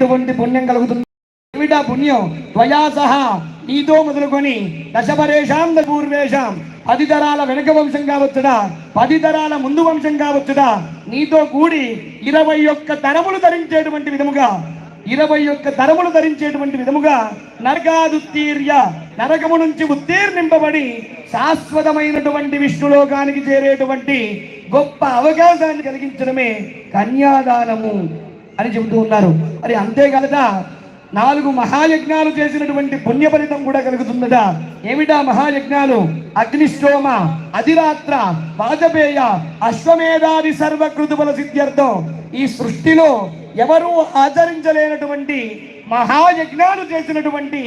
ఎటువంటి పుణ్యం కలుగుతుంది? ఏమిటా పుణ్యం త్వయా సహా నీతో మొదలుకొని దశపరేషాం పూర్వేషాం పది తరాల వెనుక వంశం కావచ్చుదా పది తరాల ముందు వంశం కావచ్చుదా నీతో కూడి ఇరవై ఒక్క తరములు ధరించేటువంటి విధముగా ఇరవై ఒక్క తరములు ధరించేటువంటి విధముగా నరకాదుత్తీర్య నరకము నుంచి ఉత్తీర్ణింపబడి శాశ్వతమైనటువంటి విష్ణులోకానికి చేరేటువంటి గొప్ప అవకాశాన్ని కలిగించడమే కన్యాదానము. అని చెబుతూ ఉన్నారు. మరి అంతేగలదా నాలుగు మహాయజ్ఞాలు చేసినటువంటి పుణ్య ఫలితం కూడా కలుగుతున్నదా? ఏమిటా మహాయజ్ఞాలు? అగ్నిష్టోమ అధిరాత్ర వాజపేయ అశ్వమేధాది సర్వకృతుబల సిద్ధ్యర్థం. ఈ సృష్టిలో ఎవరూ ఆచరించలేనటువంటి మహాయజ్ఞాలు చేసినటువంటి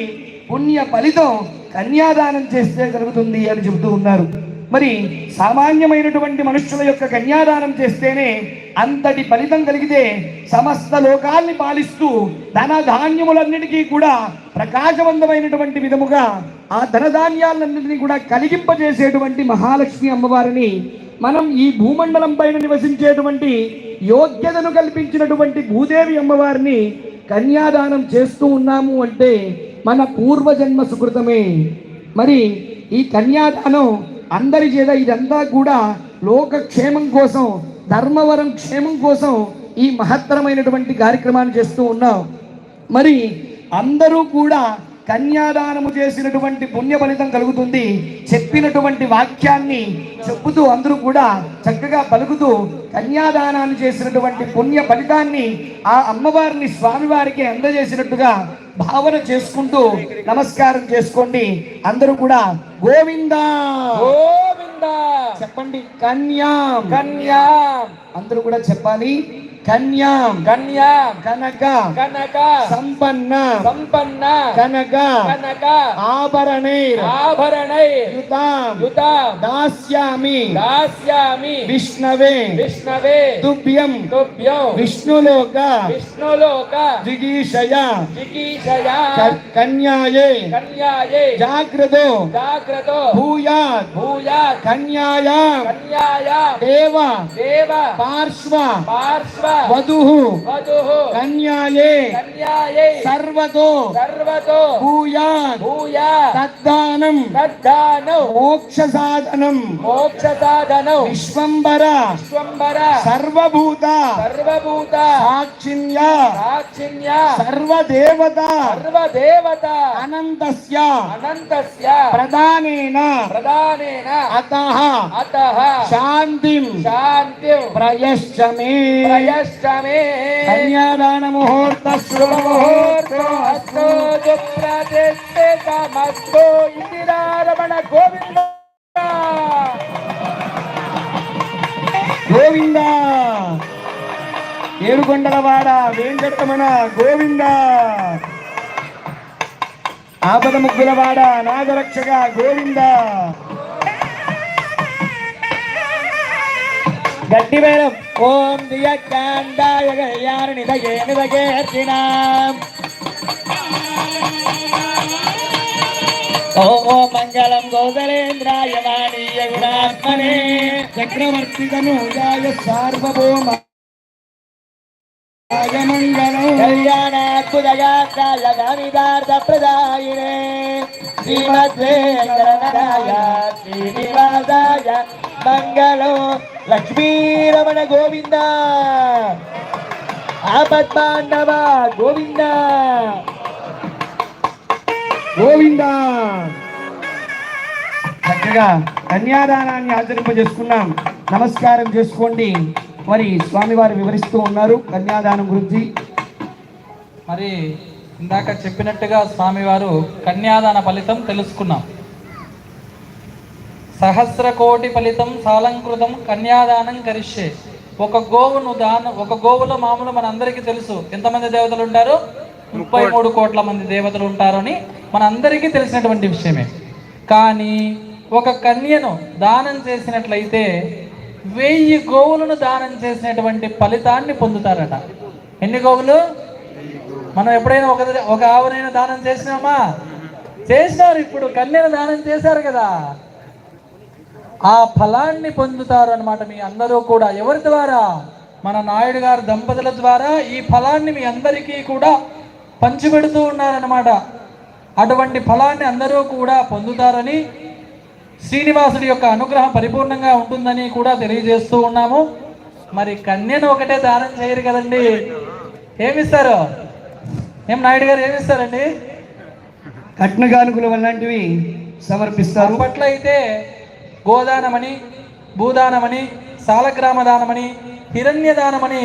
పుణ్య ఫలితం కన్యాదానం చేస్తే కలుగుతుంది అని చెబుతూ ఉన్నారు. మరి సామాన్యమైనటువంటి మనుషుల యొక్క కన్యాదానం చేస్తేనే అంతటి ఫలితం కలిగితే సమస్త లోకాల్ని పాలిస్తూ ధన ధాన్యములన్నిటికీ కూడా ప్రకాశవంతమైనటువంటి విధముగా ఆ ధనధాన్యాలన్నింటినీ కూడా కలిగింపజేసేటువంటి మహాలక్ష్మి అమ్మవారిని మనం ఈ భూమండలం పైన నివసించేటువంటి యోగ్యతను కల్పించినటువంటి భూదేవి అమ్మవారిని కన్యాదానం చేస్తూ ఉన్నాము అంటే మన పూర్వజన్మ సుకృతమే. మరి ఈ కన్యాదానం అందరి చేత ఇదంతా కూడా లోక క్షేమం కోసం ధర్మవరం క్షేమం కోసం ఈ మహత్తరమైనటువంటి కార్యక్రమాన్ని చేస్తూ ఉన్నాం. మరి అందరూ కూడా కన్యాదానము చేసినటువంటి పుణ్య ఫలితం కలుగుతుంది. చెప్పినటువంటి వాక్యాన్ని చెప్పుతూ అందరూ కూడా చక్కగా పలుకుతూ కన్యాదానాన్ని చేసినటువంటి పుణ్య ఫలితాన్ని ఆ అమ్మవారిని స్వామివారికి అందజేసినట్టుగా భావన చేసుకుంటూ నమస్కారం చేసుకోండి. అందరూ కూడా గోవిందా. గోవింద. చెప్పండి కన్యాం. కన్యా. అందరూ కూడా చెప్పాలి. కన్యాం కన్యా కనక కనక సంపన్న సంపన్న కనక కనక ఆభరణై ఆభరణై యుతాం యుత దాస్యామి దాస్యామి విష్ణవే విష్ణవే తుభ్యం తుభ్యం విష్ణులోక విష్ణులోక జిగీషయ జిగీషయా క- కన్యాయే కన్యాయే జాగ్రతో జాగ్రతో భూయాత్ భూయాత్ కన్యాయా కన్యాయా దేవ దేవ పార్శ్వ పార్శ్వ వధు కన్యాయే. సర్వతో. సర్వతో. భూయాత్. భూయా తద్దానం. మోక్ష సాధనం మోక్ష సాధనౌ విశ్వంబర. విశ్వంబర. సర్వభూత. సర్వభూత. సాక్షిణ్య సాక్షిణ్య సర్వదేవత. సర్వదేవత. అనంతస్య. అనంతస్య. ప్రధానేన. ప్రధానేన. అతః. అతః. శాంతిం. శాంతి. ప్రయశ్చ కన్యాదాన ముహూర్త అస్తో ప్రతిష్ఠితమస్తో ఇందిరారమణ గోవింద. గోవింద. ఏడుకొండలవాడ వెంకటరమణ గోవింద. ఆపద ముగ్గులవాడ నాగరక్షక గోవింద. கட்டி மேலும். ஓம் திய காந்தாய யார் நிதகே நிதகேற்றினாம் ஓம் ஓம் மங்களம் கோதலேந்திராய வாணிய குணாத்மனே. சக்கரவர்த்தி தனுஜாய சார்வபோமா மங்களோ లక్ష్మీరమణ గోవింద. ఆపద్బాండవ గోవింద. గోవింద. చక్కగా కన్యాదానాన్ని ఆచరింపజేసుకున్నాం. నమస్కారం చేసుకోండి. మరి స్వామివారు వివరిస్తూ ఉన్నారు కన్యాదానం గురించి. మరి ఇందాక చెప్పినట్టుగా స్వామివారు కన్యాదాన ఫలితం తెలుసుకున్నాం. సహస్ర కోటి ఫలితం సాలంకృతం కన్యాదానం కరిష్యే. ఒక గోవును దాన ఒక గోవులో మామూలు మన అందరికీ తెలుసు. ఎంతమంది దేవతలు ఉంటారు? ముప్పై మూడు కోట్ల మంది దేవతలు ఉంటారని మన అందరికీ తెలిసినటువంటి విషయమే. కానీ ఒక కన్యను దానం చేసినట్లయితే వెయ్యి గోవులను దానం చేసినటువంటి ఫలితాన్ని పొందుతారట. ఎన్ని గోవులు? మనం ఎప్పుడైనా ఒక ఒక ఆవునైనా దానం చేసినామా? చేసినారు ఇప్పుడు. కన్యను దానం చేశారు కదా. ఆ ఫలాన్ని పొందుతారు అనమాట మీ అందరూ కూడా. ఎవరి ద్వారా? మన నాయుడు గారి దంపతుల ద్వారా ఈ ఫలాన్ని మీ అందరికీ కూడా పంచిపెడుతూ ఉన్నారన్నమాట. అటువంటి ఫలాన్ని అందరూ కూడా పొందుతారని శ్రీనివాసుడి యొక్క అనుగ్రహం పరిపూర్ణంగా ఉంటుందని కూడా తెలియజేస్తూ ఉన్నాము. మరి కన్యను ఒకటే దానం చేయరు కదండి. ఏమిస్తారు ఏం నాయుడు గారు ఏమిస్తారండి కట్న కానుకలు అలాంటివి సమర్పిస్తారు. అప్పట్లో అయితే గోదానమని భూదానమని సాలగ్రామ దానమని హిరణ్య దానమని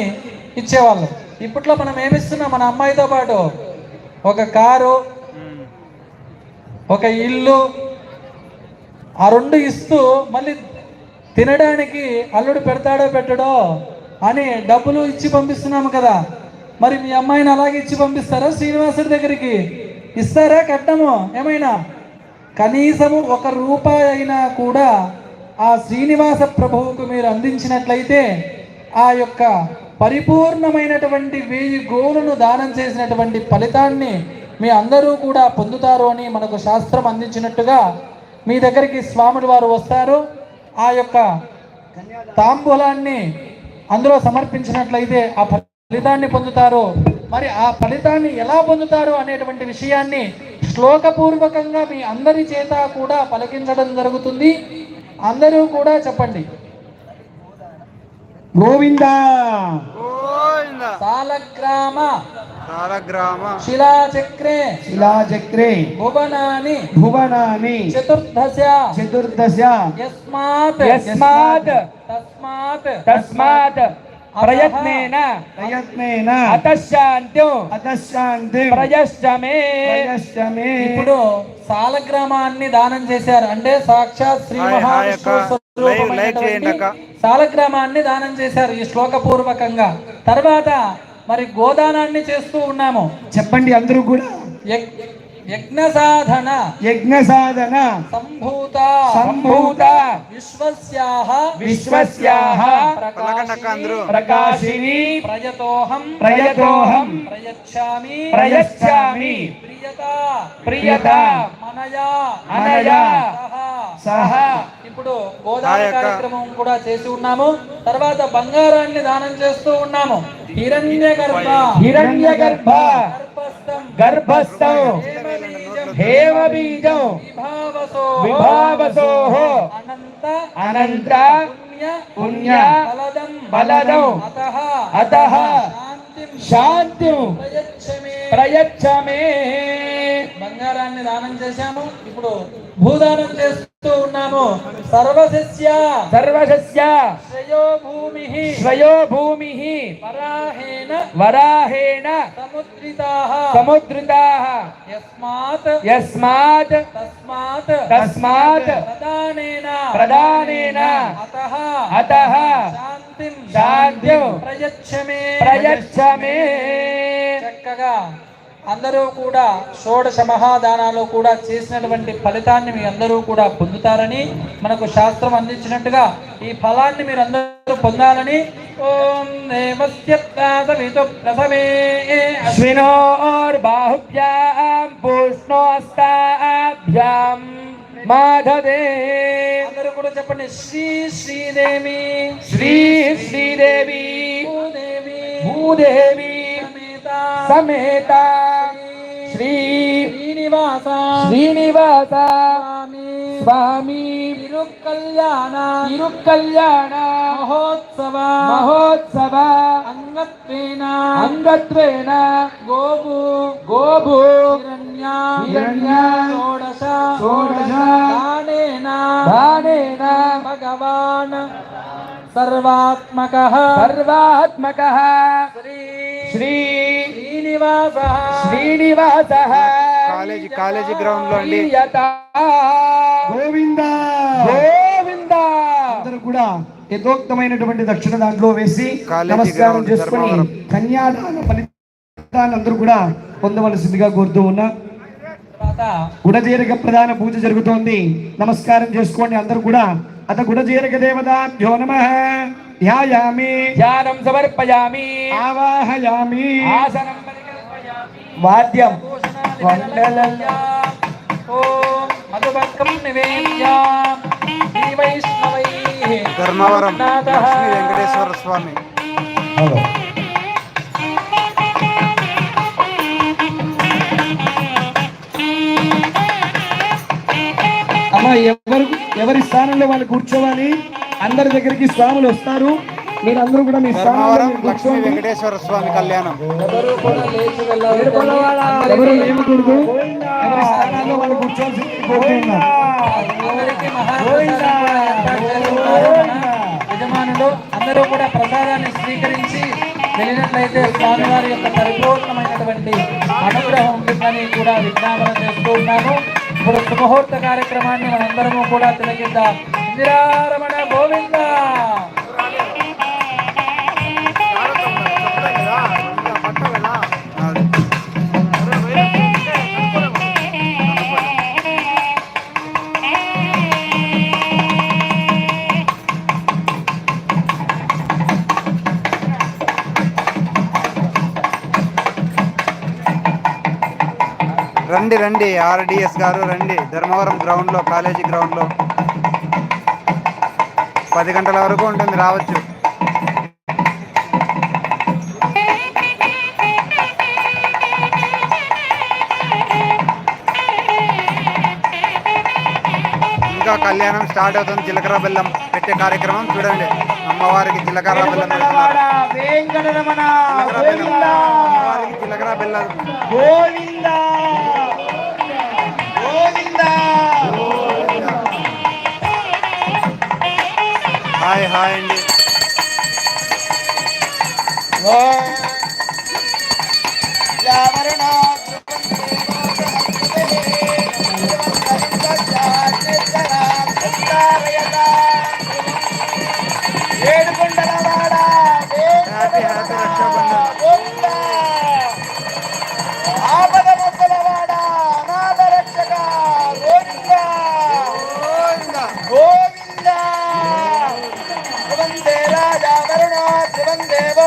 ఇచ్చేవాళ్ళు. ఇప్పట్లో మనం ఏమిస్తున్నాం? మన అమ్మాయితో పాటు ఒక కారు ఒక ఇల్లు ఆ రెండు ఇస్తూ మళ్ళీ తినడానికి అల్లుడు పెడతాడో పెట్టడో అని డబ్బులు ఇచ్చి పంపిస్తున్నాము కదా. మరి మీ అమ్మాయిని అలాగే ఇచ్చి పంపిస్తారా? శ్రీనివాసుడి దగ్గరికి ఇస్తారా? కట్టము? ఏమైనా? కనీసము ఒక రూపాయి అయినా కూడా ఆ శ్రీనివాస ప్రభువుకు మీరు అందించినట్లయితే ఆ యొక్క పరిపూర్ణమైనటువంటి వెయ్యి గోవులను దానం చేసినటువంటి ఫలితాన్ని మీ అందరూ కూడా పొందుతారు అని మనకు శాస్త్రం అందించినట్టుగా మీ దగ్గరికి స్వాములు వారు వస్తారు. ఆ యొక్క తాంబూలాన్ని అందులో సమర్పించినట్లయితే ఆ ఫలితాన్ని పొందుతారు. మరి ఆ ఫలితాన్ని ఎలా పొందుతారు అనేటువంటి విషయాన్ని శ్లోకపూర్వకంగా మీ అందరి చేత కూడా పలికించడం జరుగుతుంది. అందరూ కూడా చెప్పండి. గోవింద. సాలగ్రామ. సాలగ్రామ. శిలాచక్రే. శిలాచక్రే. భువనాని. భువనాని. చతుర్దశ. చతుర్దశ. యస్మాత్. యస్మాత్. తస్మాత్. తస్మాత్. ప్రయత్నేన. ప్రయత్నేన. అతశాంత్యం అతశాంతి ప్రయశ్చమే. ప్రయశ్చమే. ఇప్పుడు సాలగ్రామాన్ని దానం చేశారు. అంటే సాక్షాత్ శ్రీ అక్క. సాలగ్రామాన్ని దానం చేశారు ఈ శ్లోకపూర్వకంగా. తర్వాత మరి గోదానాన్ని చేస్తూ ఉన్నాము. చెప్పండి అందరూ కూడా. యజ్ఞ సాధన యజ్ఞ సాధన సంభూత. సంభూత. విశ్వస్యాహ. విశ్వస్యాహ. ప్రకాశిని. ప్రయతోహం. ప్రయతోహం. ప్రయచ్చామి. ప్రయచ్చామి. ప్రియత. ప్రియత. మనయా. అనయా సహ. ఇప్పుడు గోదాన. కార్యక్రమం కూడా చేసి ఉన్నాము. తర్వాత బంగారాన్ని దానం చేస్తూ ఉన్నాము. హిరణ్య గర్భ హిరణ్య గర్భ గర్భస్థం. గర్భస్థం అనంత అనంత పుణ్య పుణ్య బలదం. బలదం. అతః అతః శాంతిం. ప్రయచ్చమే బంగారాన్ని దానం చేశాము. ఇప్పుడు భూదానం చేస్తూ ఉన్నాము. సర్వసస్య సర్వసస్య శ్రేయో భూమి స్వయో భూమి వరాహేన వరాహేణ సముద్రితాః సముద్రితాః యస్మాత్ యస్మాత్ తస్మాత్ తస్మాత్ ప్రదానేన ప్రదానేన అతః అతః శాంతిం శాంతిం ప్రయచ్చమే ప్రయచ్చమే చక్కగా అందరూ కూడా షోడశ మహాదానాలు కూడా చేసినటువంటి ఫలితాన్ని మీ అందరూ కూడా పొందుతారని మనకు శాస్త్రం అందించినట్టుగా ఈ ఫలాన్ని మీరు అందరూ పొందాలని ఓం దేవస్యప్రాసవితు ప్రసవే అశ్వినోర్బాహుభ్యాం పూష్ణోస్తాభ్యాం మాధదే అందరూ కూడా చెప్పండి శ్రీ శ్రీదేవి. శ్రీ శ్రీదేవి. భూదేవి. భూదేవి. సమేత. సమేత. శ్రీ శ్రీనివాస శ్రీనివాస స్వామి స్వామి తిరుకల్యాణ తిరుకల్యాణ మహోత్సవ మహోత్సవ అంగత్వేన అంగత్వేన గోపు గోభూ హిరణ్య హిరణ్య షోడశ షోడశ దానేన దానేన భగవాన్ సర్వాత్మక సర్వాత్మక శ్రీ శ్రీ శ్రీనివాస. శ్రీనివాస. కాలేజీ కాలేజీ గ్రౌండ్లో అండి గోవింద. గోవింద. అందరూ కూడా యథోక్తమైనటువంటి దక్షిణ దాంట్లో వేసి నమస్కారం చేసుకొని. కన్యాదాన ఫలితాన్ని అందరూ కూడా పొందవలసిందిగా కోరుతూ ఉన్నా. తర్వాత గుడజీరక ప్రధాన పూజ జరుగుతోంది. నమస్కారం చేసుకోండి అందరూ కూడా. అత గుడజీరక దేవతాభ్యో నమ. ధ్యాయామి. ధ్యానం సమర్పయామి. ఆవాహయామి. ఆసనం పరికల్పయామి. వాద్యం. ఓం మధుభక్తం వైష్ణవై. ధర్మవరం. లక్ష్మీ వెంకటేశ్వర స్వామి. అమ్మా ఎవరు ఎవరి స్థానంలో వాళ్ళు కూర్చోవాలి? అందరి దగ్గరికి స్వాములు వస్తారు. మీరందరూ కూడా మీ మీరు లక్ష్మీ వెంకటేశ్వర స్వామి కళ్యాణం. ఎవరు లేవకూడదు. స్థానాల్లో వాళ్ళు యజమానులు అందరూ కూడా ప్రసాదాన్ని స్వీకరించి వెళ్ళినట్లయితే స్వామివారి యొక్క పరిపూర్ణమైనటువంటి అనుగ్రహం ఉంటుందని కూడా విజ్ఞాపన చేస్తూ ఉన్నాను ఇప్పుడు శుభముహూర్త కార్యక్రమాన్ని మనందరము కూడా తిలకిద్దాం. ఇందిరారమణ గోవింద. రండి రండి ఆర్డిఎస్ గారు రండి. ధర్మవరం గ్రౌండ్లో కాలేజీ గ్రౌండ్లో పది గంటల వరకు ఉంటుంది రావచ్చు. ఇంకా కళ్యాణం స్టార్ట్ అవుతుంది జీలకర్ర బెల్లం పెట్టే కార్యక్రమం. చూడండి అమ్మవారికి జీలకర్ర బెల్లం జీలకర్ర బెల్లం హాయ్ హాయ్ అండి. దేవో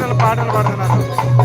పాటలు పాటలు పాడుతున్నారు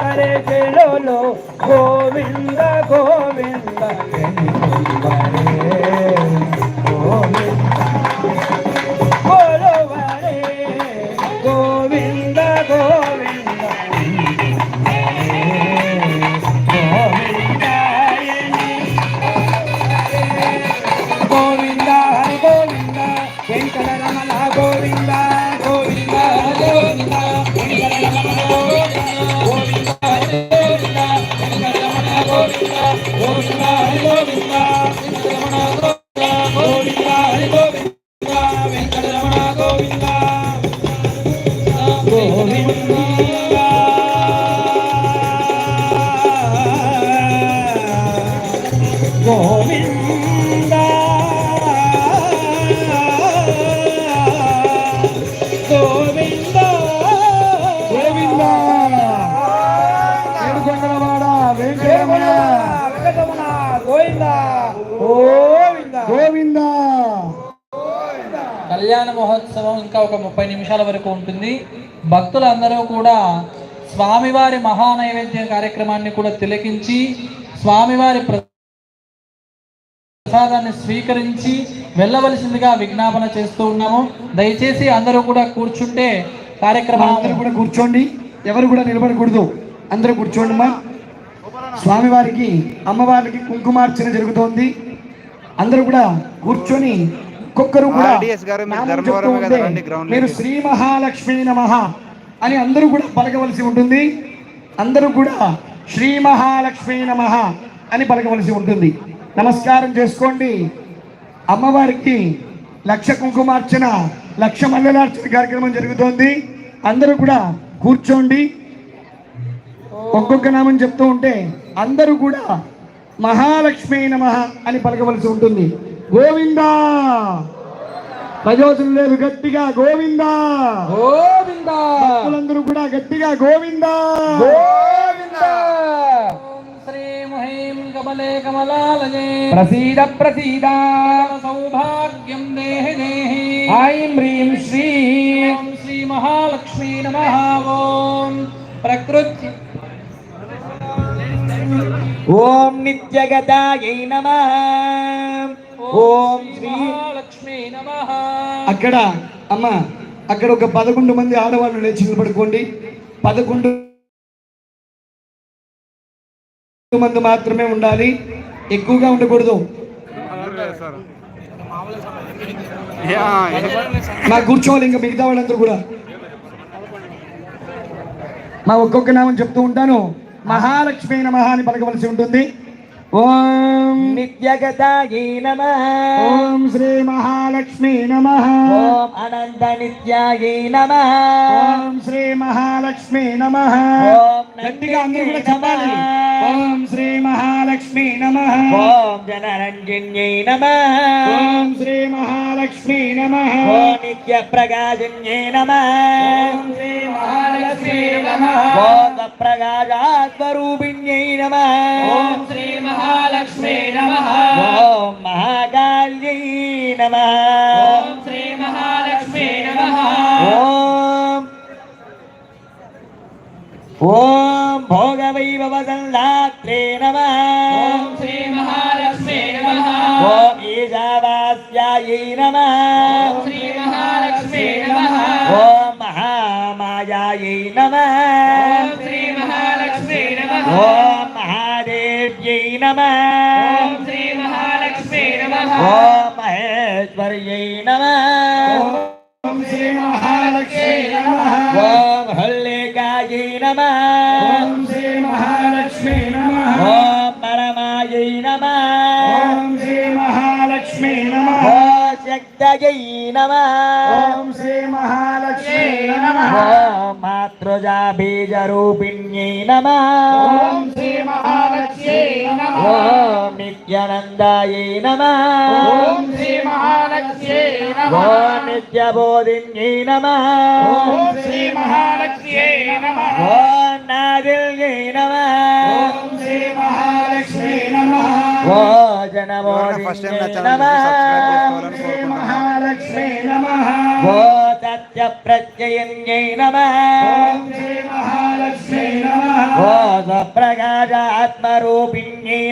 హరే కేనులు గోవింద గోవింద. గోవింద. గోవింద గోవింద గోవింద ఏడుకొండలవాడ వెంకటరమణ వెంకటరమణ గోవింద. గోవింద. గోవింద. కళ్యాణ మహోత్సవం ఇంకా ఒక ముప్పై నిమిషాల వరకు ఉంటుంది. భక్తులందరూ కూడా స్వామివారి మహానైవేద్య కార్యక్రమాన్ని కూడా తిలకించి స్వామివారి ప్ర- ప్రసాదాన్ని స్వీకరించి వెళ్ళవలసిందిగా విజ్ఞాపన చేస్తూ ఉన్నాము. దయచేసి అందరూ కూడా కూర్చుంటే కార్యక్రమం అందరూ కూడా కూర్చోండి. ఎవరు కూడా నిలబడకూడదు. అందరూ కూర్చోండి మా స్వామివారికి అమ్మవారికి కుంకుమార్చన జరుగుతోంది. అందరూ కూడా కూర్చొని ఒక్కొక్కరు కూడా. మీరు శ్రీ మహాలక్ష్మీ నమః అని అందరూ కూడా పలకవలసి ఉంటుంది. అందరూ కూడా శ్రీ మహాలక్ష్మీ నమః అని పలకవలసి ఉంటుంది. నమస్కారం చేసుకోండి. అమ్మవారికి లక్ష కుంకుమార్చన లక్ష మల్లెలార్చన కార్యక్రమం జరుగుతోంది. అందరూ కూడా కూర్చోండి. ఒక్కొక్క నామం చెప్తూ ఉంటే అందరూ కూడా మహాలక్ష్మీ నమ అని పలకవలసి ఉంటుంది. గోవిందా! ప్రజోజనం లేదు గట్టిగా గోవిందా! గోవింద! భక్తులందరూ కూడా గట్టిగా గోవిందా! గోవింద! కమలే కమలాలయే ప్రసీద ప్రసీద సౌభాగ్యం దేహి దేహి ఐం హ్రీం శ్రీ శ్రీ మహాలక్ష్మీ నమః ఓం ప్రకృతి ఓం నిత్యగతాయై నమ ఓం శ్రీ మహాలక్ష్మీ నమః అక్కడ అమ్మ అక్కడ ఒక పదకొండు మంది ఆడవాళ్ళు లేచి నిలబడుకోండి. పదకొండు మంది మాత్రమే ఉండాలి. ఎక్కువగా ఉండకూడదు. మా కూర్చోవాలి ఇంకా మిగతా వాళ్ళందరూ కూడా. మా ఒక్కొక్క నామం చెప్తూ ఉంటాను. మహాలక్ష్మి నమః అని పలకవలసి ఉంటుంది. ఓం నిత్యగతాయే నమ. ఓం శ్రీ మహాలక్ష్మి నమ. ఓం అనంత నిత్యాయే నమ. ఓం శ్రీ మహాలక్ష్మి నమ. ఓం గట్టిగా అందరూ కూడా చెప్పాలి. ఓం శ్రీ మహాలక్ష్మి నమ. ఓం జనరంజన్యై నమ. ఓం శ్రీ మహాలక్ష్మి నమ. ఓం నిత్య ప్రకాశన్యై నమ. ఓం శ్రీ మహాలక్ష్మి నమ ఓం ప్రకాశాత్మరూపిణ్యై నమ ఓం శ్రీ మహాలక్ష్మి నమ ఓం మహాకాళ్యై నమ ఓం శ్రీ మహాలక్ష్మి నమ ఓం ఓం భోగవైభవ సంధాత్రే నమ ఓం శ్రీ మహాలక్ష్మి నమ ఓం ఈశావాస్యాయై నమ శ్రీ మహాలక్ష్మి నమ ఓం మహామాయాయై నమ. ఓం శ్రీ మహాలక్ష్మి నమ. ఓం మహాదేవ్యై నమ. శ్రీ మహాలక్ష్మి నమ. ఓం మహేశ్వర్యై నమ. శ్రీ మహాలక్ష్మి నమ. ఓం హల్లేకాయై నమ. శ్రీ మహాలక్ష్మి నమ. ఓం పరమాయై నమ. శ్రీ మహాలక్ష్మి నమ. ఓం శక్తయై నమ. మాతృజా బీజరూపిణ్యై నమ ఓం శ్రీ మహాలక్ష్మి నమ ఓం నిత్యానందాయై నమ ఓం శ్రీ మహాలక్ష్మి నమ ఓం నిత్యబోధిన్యై నమ ఓం శ్రీ మహాలక్ష్మి నమ ఓం నాదిల్యై నమ ఓం శ్రీ మహాలక్ష్మి నమ ఓ ఎవరైనా ఫస్ట్ టైం నా నమ. శ్రీ కోరుకుంటున్నాను నమ. ప్రత్యయన్యై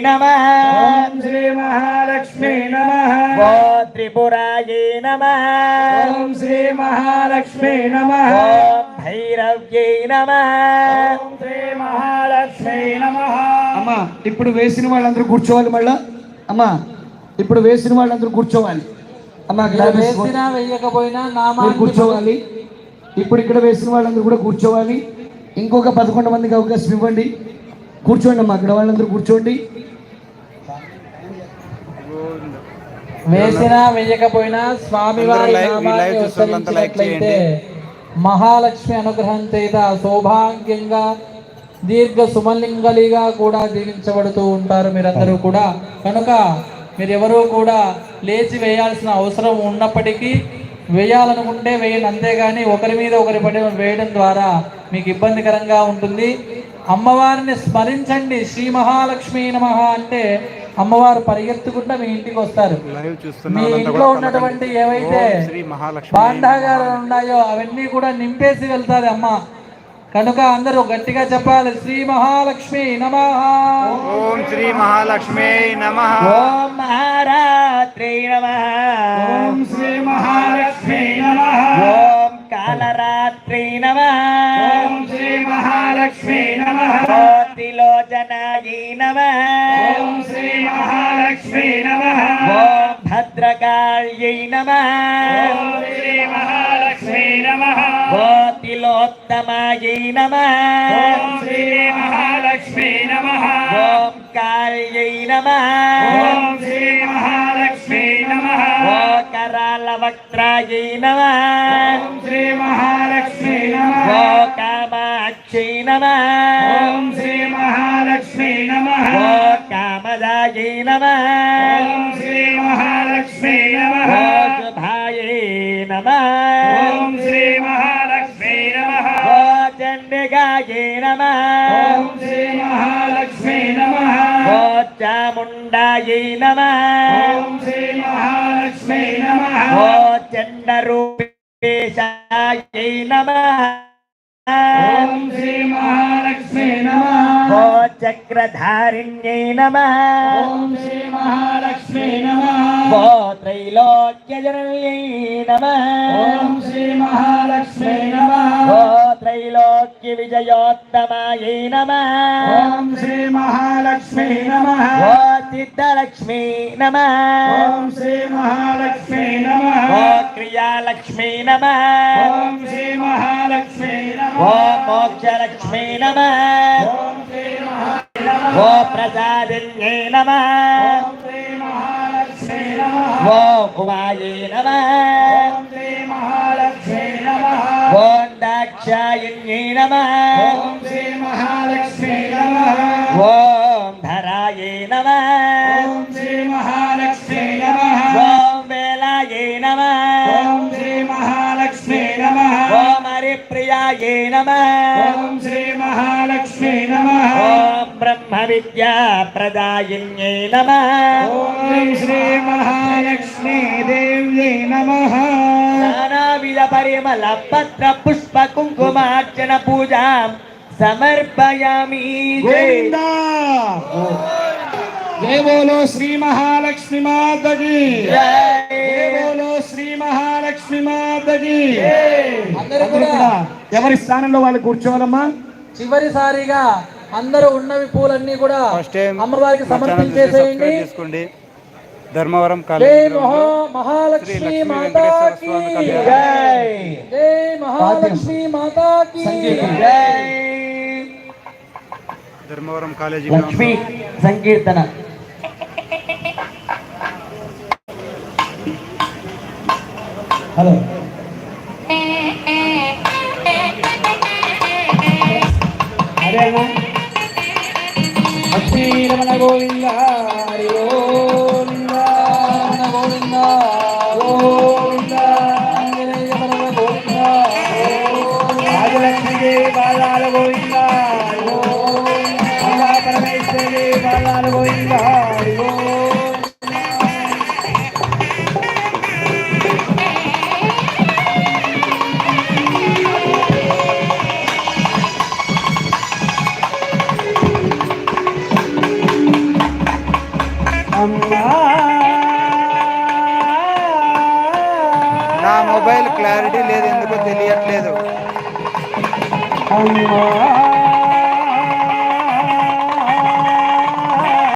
నమ. ఓం శ్రీ నమ శ్రీ మహాలక్ష్మి నమ ఓ త్రిపురాయై నమ శ్రీ మహాలక్ష్మి నమ భైరవ్యై నమ శ్రీ మహాలక్ష్మి నమ. అమ్మా ఇప్పుడు వేసిన వాళ్ళందరూ కూర్చోవాలి మళ్ళా? అమ్మా ఇప్పుడు వేసిన వాళ్ళందరూ కూర్చోవాలి. వేసినా వేయకపోయినా మీరు నామాన్ని కూర్చోవాలి ఇప్పుడు ఇక్కడ వేసిన వాళ్ళందరూ కూడా కూర్చోవాలి. ఇంకొక పదకొండు మందికి అవకాశం ఇవ్వండి. కూర్చోండి అమ్మా అక్కడ వాళ్ళందరూ కూర్చోండి. వేసినా వేయకపోయినా స్వామివారి నామాన్ని ఉచ్చరించినట్లయితే మహాలక్ష్మి అనుగ్రహం చేత సౌభాగ్యంగా దీర్ఘ సుమలింగలిగా కూడా జీవించబడుతూ ఉంటారు మీరందరూ కూడా. కనుక మీరెవరూ కూడా లేచి వేయాల్సిన అవసరం ఉన్నప్పటికీ వేయాలనుకుంటే వేయండి. అంతేగాని ఒకరి మీద ఒకరి పడి వేయడం ద్వారా మీకు ఇబ్బందికరంగా ఉంటుంది. అమ్మవారిని స్మరించండి. శ్రీ మహాలక్ష్మి నమః అంటే అమ్మవారు పరిగెత్తుకుంటా మీ ఇంటికి వస్తారు. మీ ఇంట్లో ఉన్నటువంటి ఏవైతే భాండాగారాలు ఉన్నాయో అవన్నీ కూడా నింపేసి వెళ్తాది అమ్మ. కనుక అందరూ గట్టిగా చెప్పాలి. శ్రీ మహాలక్ష్మి నమ. ఓం శ్రీ మహాలక్ష్మి నమ. ఓం మహారాత్రి నమ. ఓం శ్రీ మహాలక్ష్మి నమ. ఓం కాలరాత్రి నమ ఓం శ్రీ మహాలక్ష్మి నమ త్రిలోచనాయీ నమ ఓం శ్రీ మహాలక్ష్మి నమ ఓం భద్రకాళ్యై నమ శ్రీ మహాలక్ష్మి నమ ఓం తిలోత్తమాయై నమ శ్రీ మహాలక్ష్మి నమ ఓం కాళ్యై నమ శ్రీ మహాలక్ష్మి ఓం కరాల వక్త్రాయై నమ. ఓం శ్రీ మహాలక్ష్మి నమ. ఓం కామాక్షై నమ. ఓం శ్రీ మహాలక్ష్మి నమ. ఓం కామదాయై నమ. ఓం శ్రీ మహాలక్ష్మి నమ. ఓం శుభాయై నమ. ఓం శ్రీ మహాలక్ష్మి నమ. ఓం చండికాయై నమ. ఓం శ్రీ మహాలక్ష్మి చాముండాయై నమ. ఓం ఓం చండరూపేశాయై నమ ఓం శ్రీ మహాలక్ష్మి నమ. ఓం చక్రధారిణ్యై నమ. ఓం శ్రీ మహాలక్ష్మీ నమ. ఓ త్రైలోక్యజనన్యై నమ. ఓం శ్రీ మహాలక్ష్మీ నమ. ఓ త్రైలోక్య విజయోత్తమాయై నమ ఓం శ్రీ మహాలక్ష్మీ నమ ఓ సిద్ధలక్ష్మీ నమ ఓం శ్రీ మహాలక్ష్మీ నమ ఓ క్రియాలక్ష్మీ నమ ఓం శ్రీ మహాలక్ష్మీ నమ ఓ మోక్షలక్ష్మీ నమ ఓం శ్రీ మహాలక్ష్మీ నమ ఓ ప్రసాదిన్యై నమ ఓం శ్రీ మహాలక్ష్మీ నమ ఓ ఉమాయై నమ ఓం శ్రీ మహాలక్ష్మీ నమ ఓం దాక్షాయిన్యై నమ ఓం శ్రీ మహాలక్ష్మీ నమ ధరాయై నమ. ఓం శ్రీ మహాలక్ష్మీ నమ. ఓం వేలాయై నమ. ఓం శ్రీ మహాలక్ష్మీ నమ. ఓం హరిప్రియాయై నమ. ఓం శ్రీ మహాలక్ష్మీ నమ. ఓం బ్రహ్మ విద్యా ప్రదాయిన్యై నమ. ఓం శ్రీ మహాలక్ష్మీ దేవ్యై నమ. నానావిధ పరిమళ పత్ర పుష్ప కుంకుమార్చన పూజాం సమర్పయామి. జై గోవిందా! జై. బోలో శ్రీ మహాలక్ష్మి మాతకి. జై. బోలో శ్రీ మహాలక్ష్మి మాతకి. అందరూ కూడా ఎవరి స్థానంలో వాళ్ళు కూర్చోవాలమ్మా? చివరిసారిగా అందరూ ఉన్నవి పూలన్నీ కూడా అమ్మవారికి సమర్పించేసేయండి. ధర్మవరం జై కాలేజ్ మహా శ్రీ మహాలక్ష్మి లక్ష్మీ మాతాకి వెంకటేశ్వర స్వామి కళ్యాణం. జై జై మహాలక్ష్మి మాతాకి సంగీతం. జై ధర్మవరం కాలేజీ లక్ష్మి సంకీర్తన హలో అదేనా లక్ష్మీ రమణ గోవింద హరి గోవింద క్లారిటీ లేదు ఎందుకో తెలియట్లేదు. అమ్మా.